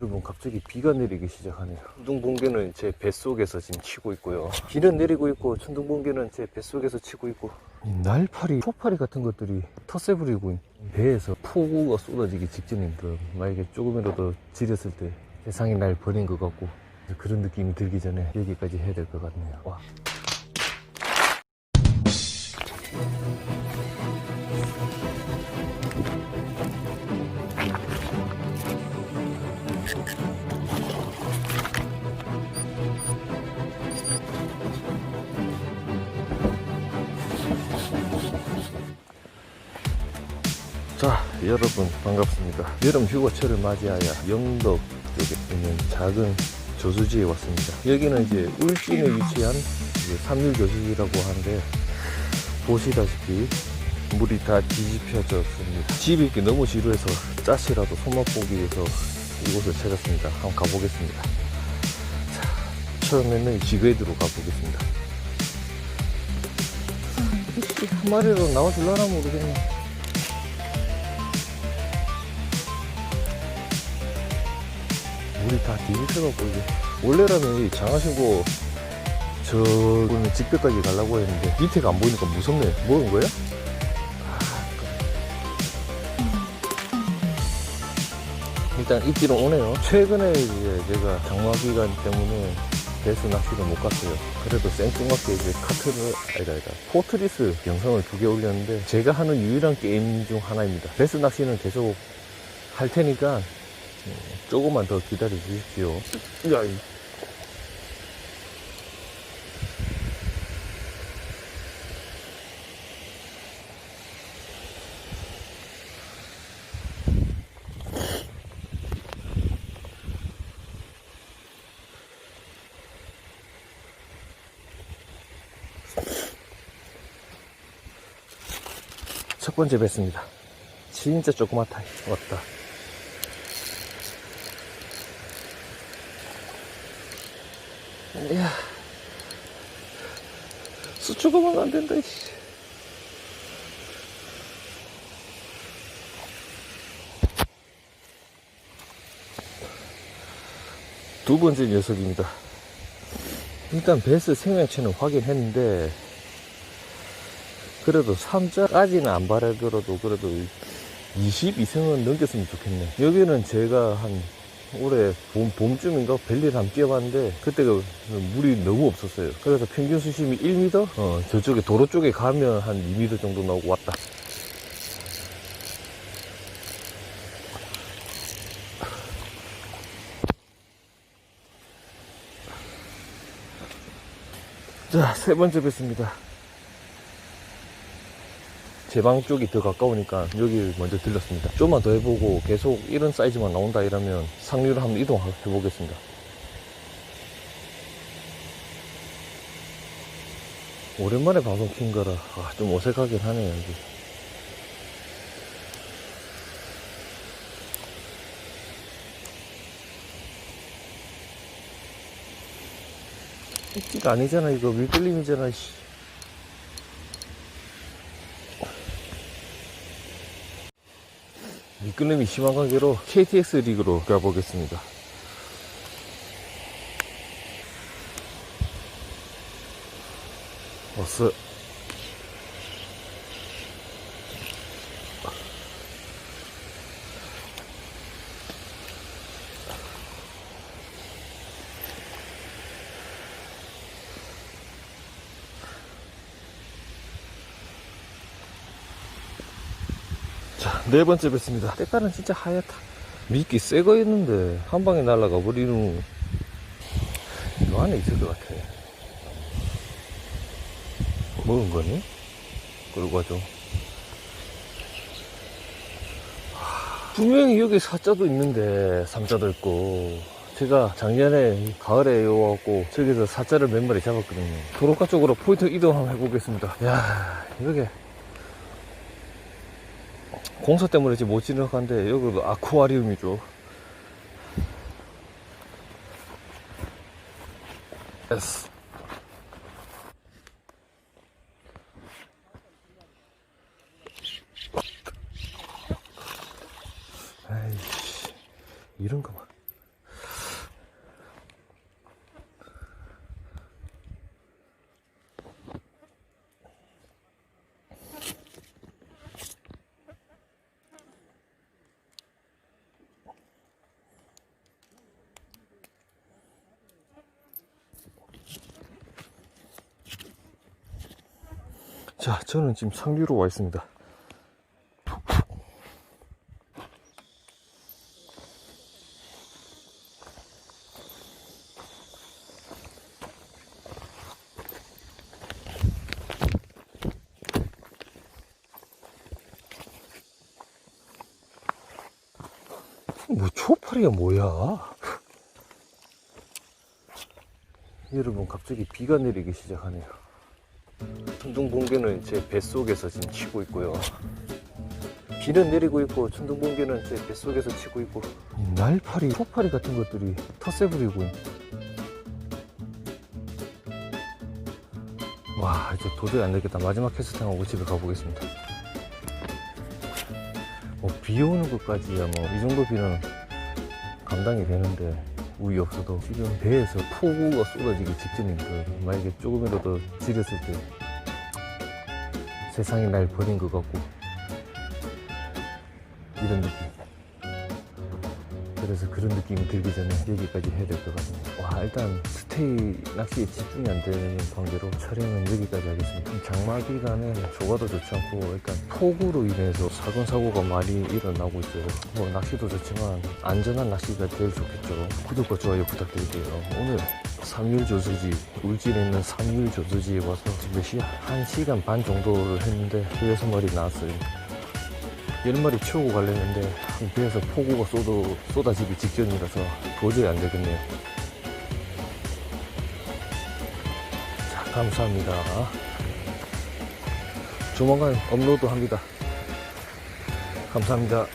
여러분 갑자기 비가 내리기 시작하네요. 천둥번개는 제 뱃속에서 지금 치고 있고요. 비는 내리고 있고 천둥번개는 제 뱃속에서 치고 있고 이 날파리, 초파리 같은 것들이 텃세 부리고 배에서 폭우가 쏟아지기 직전입니다. 만약에 조금이라도 지렸을 때 세상이 날 버린 것 같고 그런 느낌이 들기 전에 여기까지 해야 될 것 같네요. 와. 자, 여러분 반갑습니다. 여름 휴가철을 맞이하여 영덕 쪽에 있는 작은 저수지에 왔습니다. 여기는 이제 울진에 위치한 이제 삼일 저수지라고 하는데 보시다시피 물이 다 뒤집혀졌습니다. 집이 있기 너무 지루해서 짜시라도 손맛 보기 위해서 이곳을 찾았습니다. 한번 가보겠습니다. 자, 처음에는 지그헤드로 가보겠습니다. 혹시 한 마리로 나와줄라나 모르겠네. 물이 다 뒤집혀갖고 이게. 원래라면 이 장화신고 저거는 직벽까지 가려고 했는데 밑에가 안 보이니까 무섭네. 뭐는 거야? 아, 일단 입지로 오네요. 최근에 이제 제가 장마 기간 때문에 배수 낚시를 못 갔어요. 그래도 생뚱맞게 이제 카트를 아니다 아니다. 포트리스 영상을 두 개 올렸는데 제가 하는 유일한 게임 중 하나입니다. 배수 낚시는 계속 할 테니까 조금만 더 기다려 주십시오. 야, 이. 첫 번째 뵀습니다. 진짜 조그맣다. 왔다. 야. 수초가면 안 된다, 씨. 두 번째 녀석입니다. 일단 베스 생명체는 확인했는데, 그래도 3자까지는 안 바라더라도 그래도 20 이상은 넘겼으면 좋겠네. 여기는 제가 한 올해 봄, 봄쯤인가 벨리를 한번 뛰어봤는데 그때가 물이 너무 없었어요. 그래서 평균 수심이 1m? 어, 저쪽에 도로 쪽에 가면 한 2m 정도 나오고 왔다. 자, 세 번째 뵀습니다. 제 방 쪽이 더 가까우니까 여기 먼저 들렸습니다. 좀만 더 해보고 계속 이런 사이즈만 나온다 이러면 상류로 한번 이동해 보겠습니다. 오랜만에 방송 킨 거라 아, 좀 어색하긴 하네요 여기. 이가 아니잖아 이거 밀끌림이잖아 씨. 미끌림이 심한 관계로 KTX 리그로 가보겠습니다. 자, 네 번째 뵀습니다. 때깔은 진짜 하얗다. 미끼 새거 있는데, 한 방에 날아가 버리는, 이 안에 있을 것 같아. 먹은 거니? 끌고 가죠. 하, 분명히 여기 사자도 있는데, 삼자도 있고, 제가 작년에 가을에 와갖고, 저기서 사자를 몇 마리 잡았거든요. 도로가 쪽으로 포인트 이동 한번 해보겠습니다. 야 이렇게. 공사 때문에 지금 못 지나가는데 여기도 아쿠아리움이죠. 예스. 아이씨, 이런 거만. 자, 저는 지금 상류로 와 있습니다. 뭐 초파리가 뭐야? 여러분 갑자기 비가 내리기 시작하네요. 천둥번개는 제 뱃속에서 지금 치고 있고요. 비는 내리고 있고 천둥번개는 제 뱃속에서 치고 있고. 이 날파리, 초파리 같은 것들이 텃세 부리고. 와 이제 도저히 안 되겠다. 마지막 캐스팅하고 집에 가보겠습니다. 뭐 비 오는 것까지야 뭐. 이 정도 비는 감당이 되는데 우이 없어도 지금 배에서 폭우가 쏟아지기 직전인 그 만약에 조금이라도 지렸을 때 세상이 날 버린 것 같고 이런 느낌 그래서 그런 느낌이 들기 전에 여기까지 해야 될 것 같네요 와 일단 스테이 낚시에 집중이 안 되는 관계로 촬영은 여기까지 하겠습니다. 장마 기간에 조가도 좋지 않고 일단 폭우로 인해서 사건 사고가 많이 일어나고 있어요. 뭐 낚시도 좋지만 안전한 낚시가 제일 좋겠죠. 구독과 좋아요 부탁드릴게요. 오늘 삼율 조수지 울진에 있는 삼율 조수지에 와서 지금 몇 시야? 한 시간 반 정도를 했는데 여섯 마리 나왔어요 열 마리 치우고 가려는데 배에서 폭우가 쏟아, 쏟아지기 직전이라서 도저히 안 되겠네요. 자, 감사합니다. 조만간 업로드 합니다. 감사합니다.